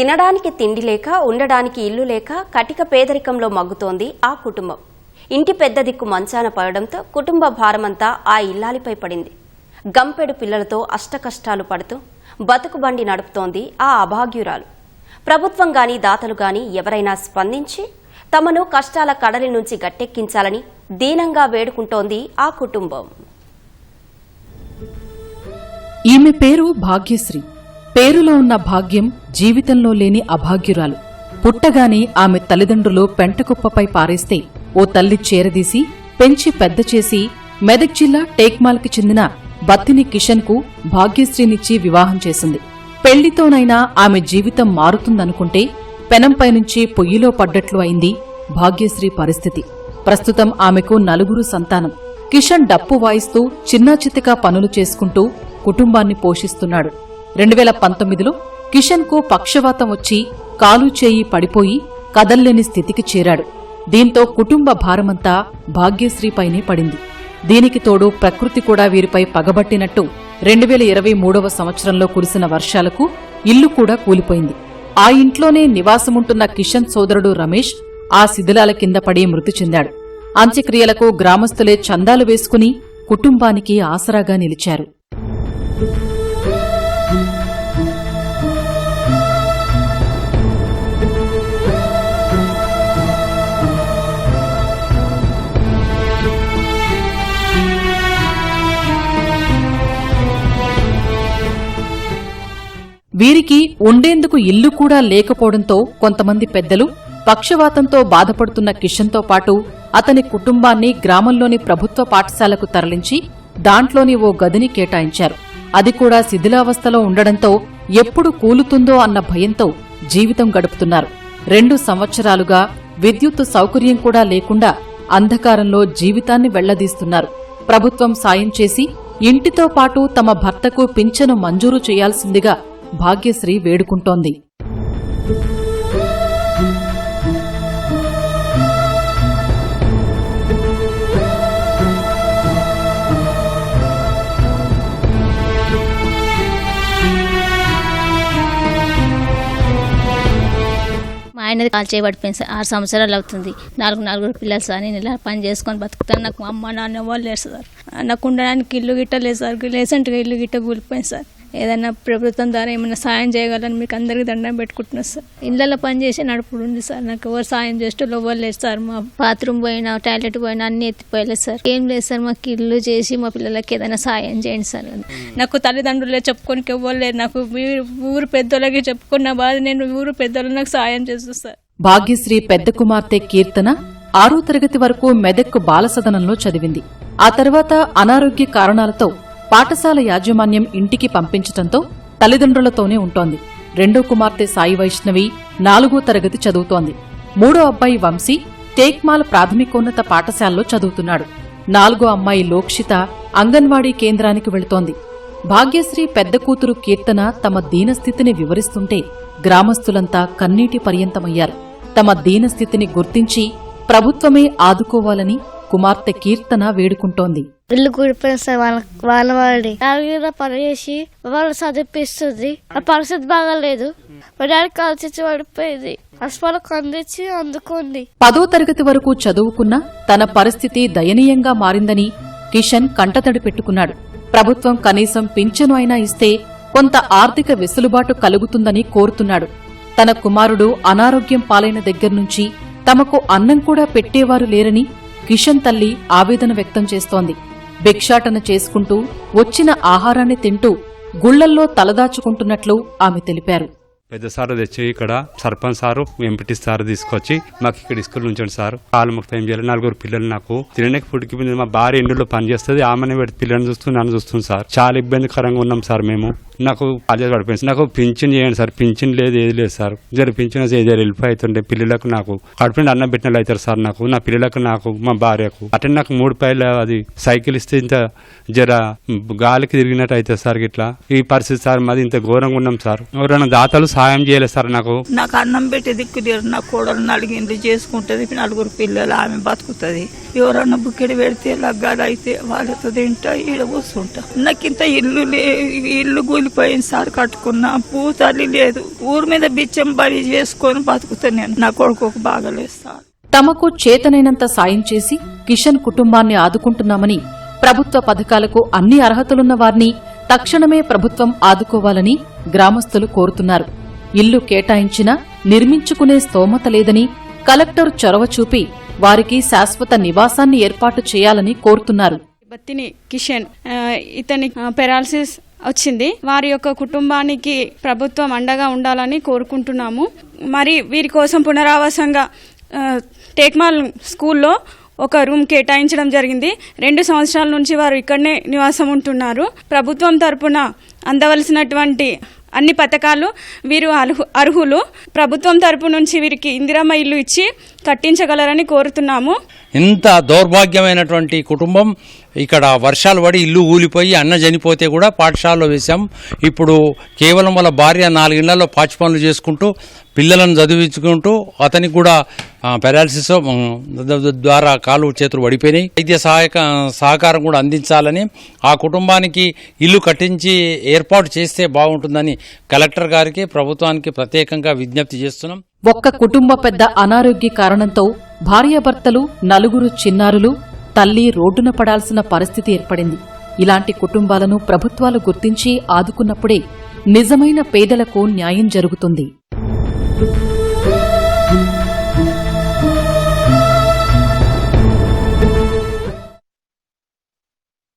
తినడానికి తిండి లేక ఉండడానికి ఇల్లు లేక కటిక పేదరికంలో మగ్గుతోంది ఆ కుటుంబం. ఇంటి పెద్ద దిక్కు మంచాన పడడంతో కుటుంబ భారమంతా ఆ ఇల్లాలిపై పడింది. గంపెడు పిల్లలతో అష్టకష్టాలు పడుతూ బతుకు బండి నడుపుతోంది ఆ అభాగ్యురాలు. ప్రభుత్వం గాని దాతలు గాని ఎవరైనా స్పందించి తమను కష్టాల కడలి నుంచి గట్టెక్కించాలని దీనంగా వేడుకుంటోంది ఆ కుటుంబం. ఈమె పేరు భాగ్యశ్రీ. పేరులో ఉన్న భాగ్యం జీవితంలో లేని అభాగ్యురాలు. పుట్టగానే ఆమె తల్లిదండ్రులు పెంటకుప్పపై పారేస్తే ఓ తల్లి చేరదీసి పెంచి పెద్ద చేసి మెదక్ జిల్లా టేక్మాల్కి చెందిన బత్తిని కిషన్కు భాగ్యశ్రీనిచ్చి వివాహం చేసింది. పెళ్ళితోనైనా ఆమె జీవితం మారుతుందనుకుంటే పెనంపై నుంచి పొయ్యిలో పడ్డట్లు అయింది భాగ్యశ్రీ పరిస్థితి. ప్రస్తుతం ఆమెకు నలుగురు సంతానం. కిషన్ డప్పు వాయిస్తూ చిన్నాచితికా పనులు చేసుకుంటూ కుటుంబాన్ని పోషిస్తున్నాడు. రెండు వేల పంతొమ్మిదిలో కిషన్కు పక్షవాతం వచ్చి కాలు చేయి పడిపోయి కదల్లేని స్థితికి చేరాడు. దీంతో కుటుంబ భారమంతా భాగ్యశ్రీపైనే పడింది. దీనికి తోడు ప్రకృతి కూడా వీరిపై పగబట్టినట్టు రెండు వేల ఇరవై మూడవ సంవత్సరంలో కురిసిన వర్షాలకు ఇల్లు కూడా కూలిపోయింది. ఆ ఇంట్లోనే నివాసముంటున్న కిషన్ సోదరుడు రమేష్ ఆ శిథిలాల కింద పడి మృతి చెందాడు. అంత్యక్రియలకు గ్రామస్తులే చందాలు వేసుకుని కుటుంబానికి ఆసరాగా నిలిచారు. వీరికి ఉండేందుకు ఇల్లు కూడా లేకపోవడంతో కొంతమంది పెద్దలు పక్షవాతంతో బాధపడుతున్న కిషన్తో పాటు అతని కుటుంబాన్ని గ్రామంలోని ప్రభుత్వ పాఠశాలకు తరలించి దాంట్లోని ఓ గదిని కేటాయించారు. అది కూడా శిథిలావస్థలో ఉండడంతో ఎప్పుడు కూలుతుందో అన్న భయంతో జీవితం గడుపుతున్నారు. రెండు సంవత్సరాలుగా విద్యుత్ సౌకర్యం కూడా లేకుండా అంధకారంలో జీవితాన్ని వెళ్ళదీస్తున్నారు. ప్రభుత్వం సాయం చేసి ఇంటితో పాటు తమ భర్తకు పింఛను మంజూరు చేయాల్సిందిగా భాగ్యశ్రీ వేడుకుంటోంది. మా ఆయనది కాల్ చేయబడిపోయింది సార్. ఆరు సంవత్సరాలు అవుతుంది. నాలుగు నలుగురు పిల్లలు సార్. నేను ఇలా పని చేసుకొని బతుకుతాను. నాకు అమ్మ నాన్న వాళ్ళు లేరు సార్. నాకు ఉండడానికి ఇల్లు గిట్ట లేదు సార్. రీసెంట్గా ఇల్లు గిట్ట కూలిపోయింది సార్. ఏదైనా ప్రభుత్వం ద్వారా ఏమైనా సాయం చేయగలని మీకు అందరికీ దండం పెట్టుకుంటున్నాను సార్. ఇళ్ళల్లో పని చేసి నడుపుడు ఉంది సార్. నాకు ఎవరు సాయం చేస్తూ ఎవరు లేదు సార్. మా బాత్రూమ్ పోయినా టాయిలెట్ పోయినా అన్ని ఎత్తిపోయలేదు సార్. ఏం లేదు సార్ మాకు ఇల్లు చేసి మా పిల్లలకి ఏదైనా సాయం చేయండి సార్. నాకు తల్లిదండ్రులే చెప్పుకోనికి ఇవ్వలేదు నాకు ఊరు పెద్దోళ్ళకి చెప్పుకున్న బాధ నేను ఊరు పెద్దోళ్ళు నాకు సాయం చేస్తూ సార్. భాగ్యశ్రీ పెద్ద కుమార్తె కీర్తన ఆరో తరగతి వరకు మెదక్ బాలసదనంలో చదివింది. ఆ తర్వాత అనారోగ్య కారణాలతో పాఠశాల యాజమాన్యం ఇంటికి పంపించటంతో తల్లిదండ్రులతోనే ఉంటోంది. రెండో కుమార్తె సాయి వైష్ణవి నాలుగో తరగతి చదువుతోంది. మూడో అబ్బాయి వంశీ టేక్మాల్ ప్రాథమికోన్నత పాఠశాలలో చదువుతున్నాడు. నాలుగో అమ్మాయి లోక్షిత అంగన్వాడీ కేంద్రానికి వెళుతోంది. భాగ్యశ్రీ పెద్ద కూతురు కీర్తన తమ దీనస్థితిని వివరిస్తుంటే గ్రామస్తులంతా కన్నీటి పర్యంతమయ్యారు. తమ దీనస్థితిని గుర్తించి ప్రభుత్వమే ఆదుకోవాలని కుమార్తె కీర్తన వేడుకుంటోంది. ఇల్లు కూడిపోయింది సార్ వాళ్ళ వాళ్ళ వాడి పని చేసి వాళ్ళు చదివిపిస్తుంది. ఆ పరిస్థితి బాగాలేదు. మా డాడీ కాల్చిచ్చి పడిపోయింది. హాస్పిటల్కి అందించి అందుకుంది. పదో తరగతి వరకు చదువుకున్న తన పరిస్థితి దయనీయంగా మారిందని కిషన్ కంటతడి పెట్టుకున్నాడు. ప్రభుత్వం కనీసం పింఛను అయినా ఇస్తే కొంత ఆర్థిక వెసులుబాటు కలుగుతుందని కోరుతున్నాడు. తన కుమారుడు అనారోగ్యం పాలైన దగ్గర్నుంచి తమకు అన్నం కూడా పెట్టేవారు లేరని కిషన్ తల్లి ఆవేదన వ్యక్తం చేస్తోంది. భిక్షాటన చేసుకుంటూ వచ్చిన ఆహారాన్ని తింటూ గుళ్ళల్లో తలదాచుకుంటున్నట్లు ఆమె తెలిపారు. పెద్ద సార్ తెచ్చి ఇక్కడ సర్పంచ్ సారు ఎంపీటీ సార్ తీసుకొచ్చి మాకు ఇక్కడ స్కూల్ ఉంచండి సార్. కాలు మొక్క ఏం చేయాలి? నలుగురు పిల్లలు నాకు. తినడానికి ఫుడ్కి మా భార్య ఎండులో పని చేస్తుంది. ఆమెనే పెట్టి పిల్లల్ని చూస్తూ నన్ను చూస్తుంది సార్. చాలా ఇబ్బందికరంగా ఉన్నాం సార్ మేము. నాకు కాలేజ్ పడిపోయింది నాకు పింఛన్ చేయండి సార్. పింఛన్ లేదు ఏది లేదు సార్. జర పింఛన్ జర హెల్ప్ అవుతుండే. పిల్లలకు నాకు కడుపుండి అన్నం పెట్టినట్లు అవుతారు సార్ నాకు. నా పిల్లలకు నాకు మా భార్యకు. అటే నాకు మూడు పైల అది సైకిల్ ఇస్తే ఇంత జర గాలికి తిరిగినట్టు అవుతుంది సార్ ఇట్లా ఈ పరిస్థితి సార్ మాది ఇంత ఘోరంగా ఉన్నాం సార్. ఎవరైనా దాతలు సాయం చేయలేదు సార్ నాకు. నాకు అన్నం పెట్టే దిక్కు తీరు. నా కోడలు నలిగింది చేసుకుంటది. నలుగురు పిల్లలు ఆమె బతుకుతుంది. ఎవరన్నా బుక్కెడి పెడితే లగ్గాలు అయితే వాళ్ళతో తింటా ఈడ కూర్చుంటా. నాకు ఇంత ఇల్లు ఇల్లు కూలి కూలిపోయింది సార్ కట్టుకున్న. పూతల్లి లేదు. ఊరి మీద బిచ్చం బడి చేసుకొని బతుకుతాను నేను నా కొడుకు బాగలేదు సార్. తమకు చేతనైనంత సాయం చేసి కిషన్ కుటుంబాన్ని ఆదుకుంటున్నామని ప్రభుత్వ పథకాలకు అన్ని అర్హతలున్న వారిని తక్షణమే ప్రభుత్వం ఆదుకోవాలని గ్రామస్తులు కోరుతున్నారు. ఇల్లు కేటాయించినా నిర్మించుకునే స్తోమత లేదని కలెక్టర్ చొరవ చూపి వారికి శాశ్వత నివాసాన్ని ఏర్పాటు చేయాలని కోరుతున్నారు. బత్తిని కిషన్ ఇతని పెరాలసిస్ వచ్చింది. వారి యొక్క కుటుంబానికి ప్రభుత్వం అండగా ఉండాలని కోరుకుంటున్నాము. మరి వీరి కోసం పునరావాసంగా టేక్మాల్ స్కూల్లో ఒక రూమ్ కేటాయించడం జరిగింది. రెండు సంవత్సరాల నుంచి వారు ఇక్కడనే నివాసం ఉంటున్నారు. ప్రభుత్వం తరపున అందవలసినటువంటి అన్ని పథకాలు వీరు అర్హు అర్హులు. ప్రభుత్వం తరపు నుంచి వీరికి ఇందిరమ్మ ఇల్లు ఇచ్చి కట్టించగలరని కోరుతున్నాము. ఇంత దౌర్భాగ్యమైనటువంటి కుటుంబం ఇక్కడ వర్షాలు పడి ఇల్లు ఊలిపోయి అన్న చనిపోతే కూడా పాఠశాలలో వేశాం. ఇప్పుడు కేవలం వాళ్ళ భార్య నాలుగిళ్ళలో పాచి పనులు చేసుకుంటూ పిల్లలను చదివించుకుంటూ అతనికి కూడా పెరాలసిస్ ద్వారా కాలు చేతులు పడిపోయినాయి. వైద్య సహాయక సహకారం కూడా అందించాలని ఆ కుటుంబానికి ఇల్లు కట్టించి ఏర్పాటు చేస్తే బాగుంటుందని కలెక్టర్ గారికి ప్రభుత్వానికి ప్రత్యేకంగా విజ్ఞప్తి చేస్తున్నాం. ఒక్క కుటుంబ పెద్ద అనారోగ్య కారణంతో భార్యాభర్తలు నలుగురు చిన్నారులు తల్లి రోడ్డున పడాల్సిన పరిస్థితి ఏర్పడింది. ఇలాంటి కుటుంబాలను ప్రభుత్వాలు గుర్తించి ఆదుకున్నప్పుడే నిజమైన పేదలకు న్యాయం జరుగుతుంది.